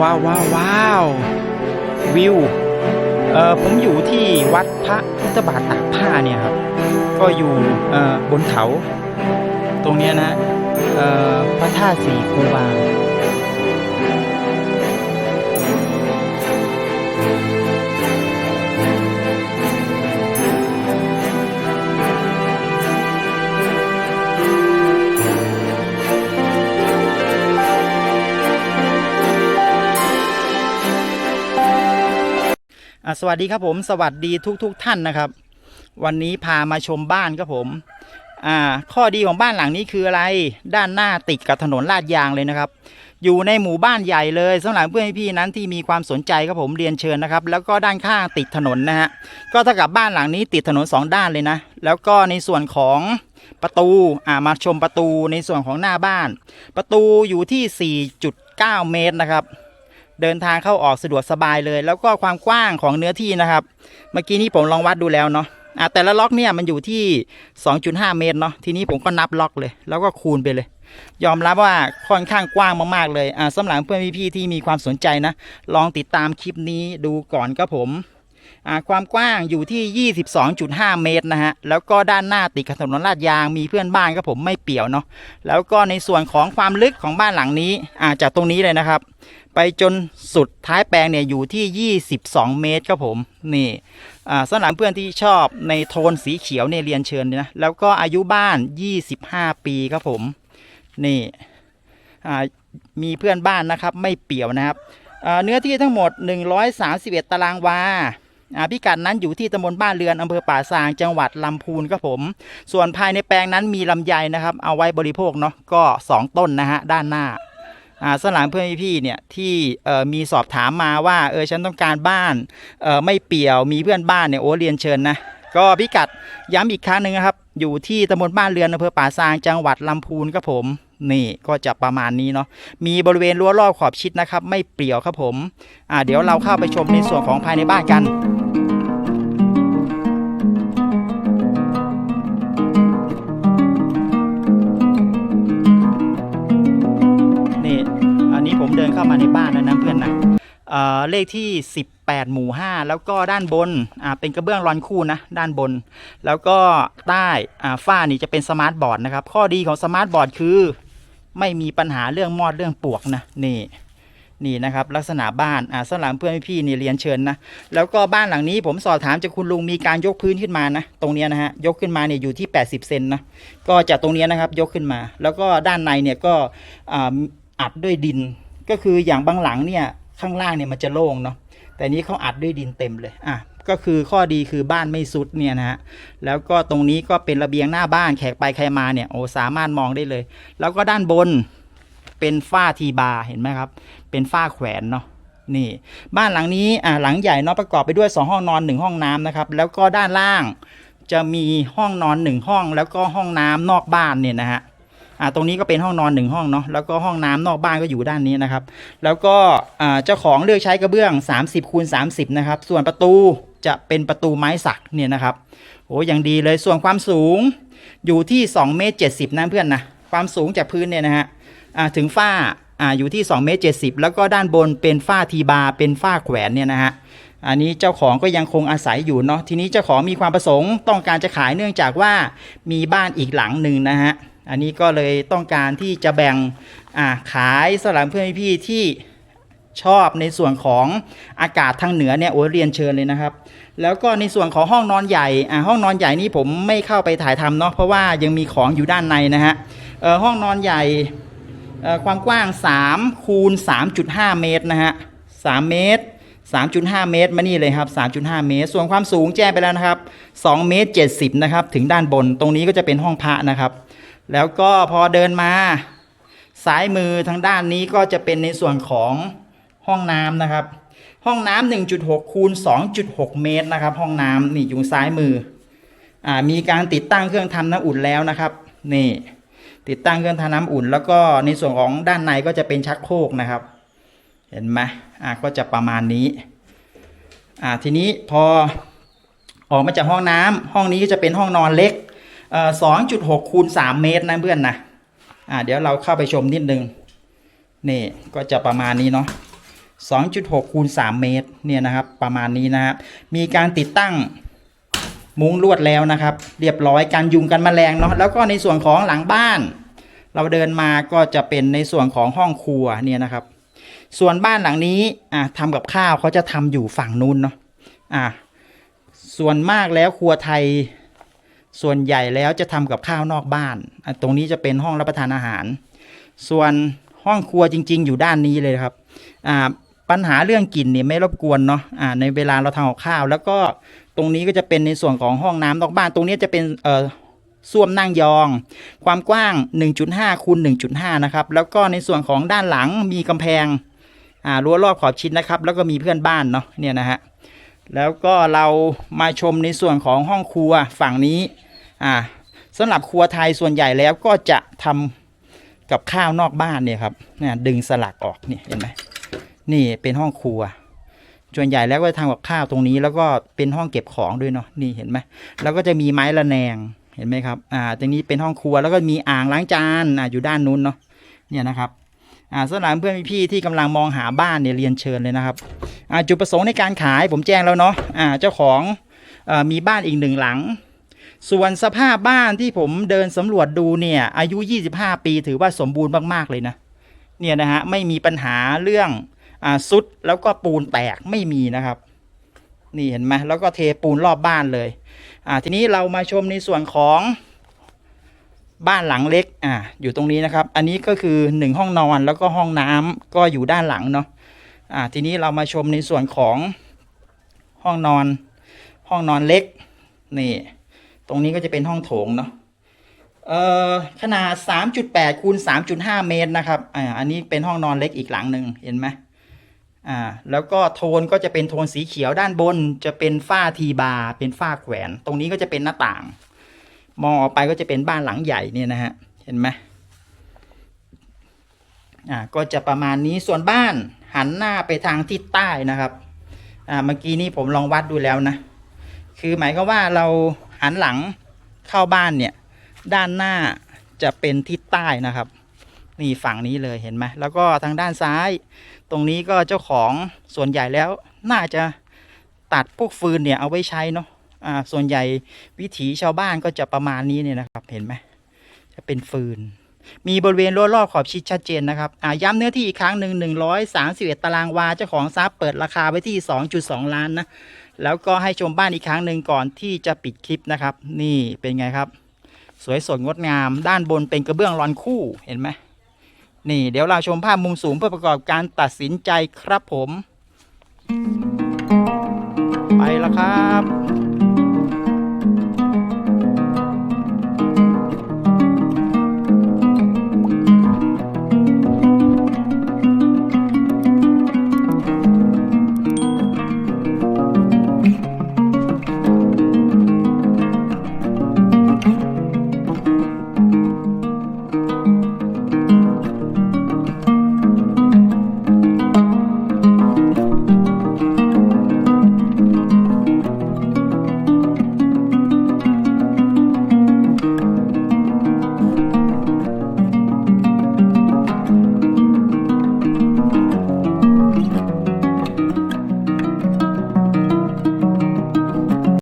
ว้าวว้าวว้าววิวเออผมอยู่ที่วัดพระพุทธบาทตากผ้าเนี่ยครับ ก็อยู่เออบนเขา ตรงเนี้ยนะเออพระธาตุสีคูบาง สวัสดีครับผมสวัสดีทุกๆทท่านนะครับ วันนี้พามาชมบ้านครับผมข้อดีของบ้านหลังนี้คืออะไร ด้านหน้าติดกับถนนลาดยางเลยนะครับ อยู่ในหมู่บ้านใหญ่เลยสำหรับเพื่อนพี่นั้นที่มีความสนใจครับผมเรียนเชิญนะครับ แล้วก็ด้านข้างติดถนนนะฮะก็เท่ากับบ้านหลังนี้ติดถนนสองด้านเลยนะ แล้วก็ในส่วนของประตูอ่ามาชมประตูในส่วนของหน้าบ้าน ประตูอยู่ที่ 4.9 เมตรนะครับ เดินทางเข้าออกสะดวกสบายเลย แล้วก็ความกว้างของเนื้อที่นะครับ เมื่อกี้นี้ผมลองวัดดูแล้วเนาะอะแต่ละล็อกเนี่ยมันอยู่ที่ 2.5 เมตรเนาะทีนี้ผมก็นับล็อกเลย แล้วก็คูณไปเลย ยอมรับว่าค่อนข้างกว้างมากๆเลยอ่าสำหรับเพื่อนพี่ๆที่มีความสนใจนะ ลองติดตามคลิปนี้ดูก่อนก็ผม ความกว้างอยู่ที่ 22.5 เมตรนะฮะ แล้วก็ด้านหน้าติดกับถนนลาดยางมีเพื่อนบ้านครับผมไม่เปี่ยวเนาะ แล้วก็ในส่วนของความลึกของบ้านหลังนี้อาจากตรงนี้เลยนะครับ ไปจนสุดท้ายแปลงเนี่ยอยู่ที่ 22 เมตรครับผม นี่สำหรับเพื่อนที่ชอบในโทนสีเขียวเนี่ยเรียนเชิญนะ แล้วก็อายุบ้าน 25 ปีครับผม นี่มีเพื่อนบ้านนะครับไม่เปี่ยวนะครับ เนื้อที่ทั้งหมด 131 ตารางวา พิกัดนั้นอยู่ที่ตำบลบ้านเรือนอำเภอป่าซางจังหวัดลำพูนครับผม ส่วนภายในแปลงนั้นมีลำไยนะครับ เอาไว้บริโภคเนาะก็ 2 ต้นนะฮะด้านหน้าอ่าสลามเพื่อนพี่เนี่ยที่มีสอบถามมาว่าเออฉันต้องการบ้านไม่เปี่ยวมีเพื่อนบ้านเนี่ยโอ้เรียนเชิญนะก็พิกัดย้ำอีกครั้งหนึ่งนะครับ อยู่ที่ตำบลบ้านเรือนอำเภอป่าซางจังหวัดลำพูนครับผม นี่ก็จะประมาณนี้เนาะมีบริเวณรั้วรอบขอบชิดนะครับ ไม่เปลี่ยวครับผมอ่าเดี๋ยวเราเข้าไปชมในส่วนของภายในบ้านกันนี่อันนี้ผมเดินเข้ามาในบ้านแล้วนะเพื่อนนะเอ่อเลขที่ 18 หมู่ 5 แล้วก็ด้านบนอ่าเป็นกระเบื้องรอนคู่นะด้านบน แล้วก็ใต้อ่าฝ้านี่จะเป็นสมาร์ทบอร์ดนะครับ ข้อดีของสมาร์ทบอร์ดคือ ไม่มีปัญหาเรื่องมอดเรื่องปวกนะนี่นี่นะครับลักษณะบ้านอ่าสำหรับเพื่อนพี่นี่เรียนเชิญนะแล้วก็บ้านหลังนี้ผมสอบถามจากคุณลุงมีการยกพื้นขึ้นมานะตรงนี้นะฮะยกขึ้นมาเนี่ยอยู่ที่ 80 เซนนะก็จากตรงนี้นะครับยกขึ้นมา แล้วก็ด้านในเนี่ยก็อ่าอัดด้วยดิน ก็คืออย่างบางหลังเนี่ยข้างล่างเนี่ยมันจะโล่งเนาะแต่นี้เขาอัดด้วยดินเต็มเลยอะ ก็คือข้อดีคือบ้านไม่สุดเนี่ยนะฮะแล้วก็ตรงนี้ก็เป็นระเบียงหน้าบ้านแขกไปใครมาเนี่ยโอ้สามารถมองได้เลย แล้วก็ด้านบนเป็นฝ้าทีบาร์เห็นไหมครับ เป็นฝ้าแขวนเนาะนี่บ้านหลังนี้อ่าหลังใหญ่เนาะประกอบไปด้วย 2 ห้องนอน 1 ห้องน้ำนะครับแล้วก็ด้านล่างจะมีห้องนอน 1 ห้อง แล้วก็ห้องน้ำนอกบ้านเนี่ยนะฮะ อ่าตรงนี้ก็เป็นห้องนอนหนึ่งห้องเนาะแล้วก็ห้องน้ำนอกบ้านก็อยู่ด้านนี้นะครับ แล้วก็อ่าเจ้าของเลือกใช้กระเบื้อง 30คูณ30 นะครับ ส่วนประตูจะเป็นประตูไม้สักเนี่ยนะครับโอ้ยังดีเลยส่วนความสูงอยู่ที่2เมตร70นะเพื่อนนะความสูงจากพื้นเนี่ยนะฮะอ่าถึงฝ้าอ่าอยู่ที่2เมตร70 แล้วก็ด้านบนเป็นฝ้าทีบาร์เป็นฝ้าแขวนเนี่ยนะฮะอันนี้เจ้าของก็ยังคงอาศัยอยู่เนาะทีนี้เจ้าของมีความประสงค์ต้องการจะขายเนื่องจากว่ามีบ้านอีกหลังหนึ่งนะฮะ อันนี้ก็เลยต้องการที่จะแบ่งขายสำหรับเพื่อนพี่ที่ชอบในส่วนของอากาศทางเหนือเนี่ยโอ้เรียนเชิญเลยนะครับ แล้วก็ในส่วนของห้องนอนใหญ่อ่าห้องนอนใหญ่นี่ผมไม่เข้าไปถ่ายทำเนาะเพราะว่ายังมีของอยู่ด้านในนะฮะเออห้องนอนใหญ่ความกว้าง3คูณ3.5 เมตรนะฮะ3เมตร 3.5 เมตรมานี่เลยครับ 3.5 เมตร ส่วนความสูงแจ้งไปแล้วนะครับ 2 เมตร 70 นะครับ ถึงด้านบน ตรงนี้ก็จะเป็นห้องพระนะครับ แล้วก็พอเดินมา ซ้ายมือทางด้านนี้ก็จะเป็นในส่วนของห้องน้ำนะครับ ห้องน้ำ1.6คูณ2.6 เมตรนะครับ ห้องน้ำนี่อยู่ซ้ายมืออ่ามีการติดตั้งเครื่องทำน้ำอุ่นแล้วนะครับ นี่ ติดตั้งเครื่องทำน้ำอุ่น แล้วก็ในส่วนของด้านในก็จะเป็นชักโครกนะครับ เห็นไหมอ่าก็จะประมาณนี้อ่าทีนี้พอออกมาจากห้องน้ำห้องนี้ก็จะเป็นห้องนอนเล็กสองจุดหกคูณสามเมตรนะเพื่อนนะอ่าเดี๋ยวเราเข้าไปชมนิดนึงนี่ก็จะประมาณนี้เนาะ2.6คูณ3เมตรเนี่ยนะครับประมาณนี้นะครับมีการติดตั้งมุ้งลวดแล้วนะครับ เรียบร้อยการยุงกันแมลงเนาะแล้วก็ในส่วนของหลังบ้าน เราเดินมาก็จะเป็นในส่วนของห้องครัวเนี่ยนะครับ ส่วนบ้านหลังนี้อะทำกับข้าวเขาจะทำอยู่ฝั่งนู้นเนาะอะส่วนมากแล้วครัวไทยส่วนใหญ่แล้วจะทำกับข้าวนอกบ้าน ตรงนี้จะเป็นห้องรับประทานอาหาร ส่วนห้องครัวจริง ๆ อยู่ด้านนี้เลยครับอ่าปัญหาเรื่องกลิ่นเนี่ยไม่รบกวนเนาะอ่าในเวลาเราทำกับข้าว แล้วก็ตรงนี้ก็จะเป็นในส่วนของห้องน้ำนอกบ้าน ตรงนี้จะเป็นเอ่อ ส้วมนั่งยอง ความกว้าง 1.5คูณ1.5 นะครับ แล้วก็ในส่วนของด้านหลังมีกำแพงอ่ารั้วรอบขอบชิดนะครับ แล้วก็มีเพื่อนบ้านเนาะเนี่ยนะฮะแล้วก็เรามาชมในส่วนของห้องครัวฝั่งนี้อ่าสำหรับครัวไทยส่วนใหญ่แล้วก็จะทำกับข้าวนอกบ้านเนี่ยครับเนี่ยดึงสลักออกเนี่ยเห็นไหมนี่เป็นห้องครัวส่วนใหญ่แล้วก็จะทำกับข้าวตรงนี้ แล้วก็เป็นห้องเก็บของด้วยเนาะนี่เห็นไหมแล้วก็จะมีไม้ระแนง เห็นไหมครับ อ่า ตรงนี้เป็นห้องครัวแล้วก็มีอ่างล้างจาน อ่าอยู่ด้านนู้นเนาะ เนี่ยนะครับ อ่าสำหรับเพื่อนพี่ที่กำลังมองหาบ้านเนี่ยเรียนเชิญเลยนะครับ อ่าจุดประสงค์ในการขายผมแจ้งแล้วเนาะ อ่า เจ้าของเออมีบ้านอีกหนึ่งหลัง ส่วนสภาพบ้านที่ผมเดินสำรวจดูเนี่ย อายุ 25 ปีถือว่าสมบูรณ์มากๆเลยนะ เนี่ยนะฮะไม่มีปัญหาเรื่องอ่าซุดแล้วก็ปูนแตกไม่มีนะครับ นี่เห็นไหมแล้วก็เทปูนรอบบ้านเลย อ่าทีนี้เรามาชมในส่วนของบ้านหลังเล็กอ่าอยู่ตรงนี้นะครับ อันนี้ก็คือหนึ่งห้องนอนแล้วก็ห้องน้ำก็อยู่ด้านหลังเนาะอ่าทีนี้เรามาชมในส่วนของห้องนอน ห้องนอนเล็กนี่ ตรงนี้ก็จะเป็นห้องโถงเนาะเอ่อขนาด 3.8คูณ3.5 เมตรนะครับอ่าอันนี้เป็นห้องนอนเล็กอีกหลังหนึ่งเห็นไหม อ่าแล้วก็โทนก็จะเป็นโทนสีเขียวด้านบน จะเป็นฝ้าทีบาร์เป็นฝ้าแขวน ตรงนี้ก็จะเป็นหน้าต่าง มองออกไปก็จะเป็นบ้านหลังใหญ่เนี่ยนะฮะเห็นไหมอ่าก็จะประมาณนี้ส่วนบ้านหันหน้าไปทางทิศใต้นะครับอ่าเมื่อกี้นี้ผมลองวัดดูแล้วนะ คือหมายก็ว่าเราหันหลังเข้าบ้านเนี่ยด้านหน้าจะเป็นทิศใต้นะครับ นี่ฝั่งนี้เลยเห็นไหมแล้วก็ทางด้านซ้าย ตรงนี้ก็เจ้าของส่วนใหญ่แล้วน่าจะตัดพวกฟืนเนี่ยเอาไว้ใช้เนาะอ่าส่วนใหญ่วิถีชาวบ้านก็จะประมาณนี้เนี่ยนะครับ เห็นไหมจะเป็นฟืน มีบริเวณรั้วรอบขอบชิดชัดเจนนะครับอ่าย้ำเนื้อที่อีกครั้งหนึ่ง131 ตารางวาเจ้าของทรัพย์เปิดราคาไว้ที่ 2.2 ล้านนะแล้วก็ให้ชมบ้านอีกครั้งหนึ่งก่อนที่จะปิดคลิปนะครับ นี่เป็นไงครับ สวยสดงดงาม ด้านบนเป็นกระเบื้องรอนคู่เห็นไหม นี่เดี๋ยวเราชมภาพมุมสูงเพื่อประกอบการตัดสินใจครับผม ไปแล้วครับ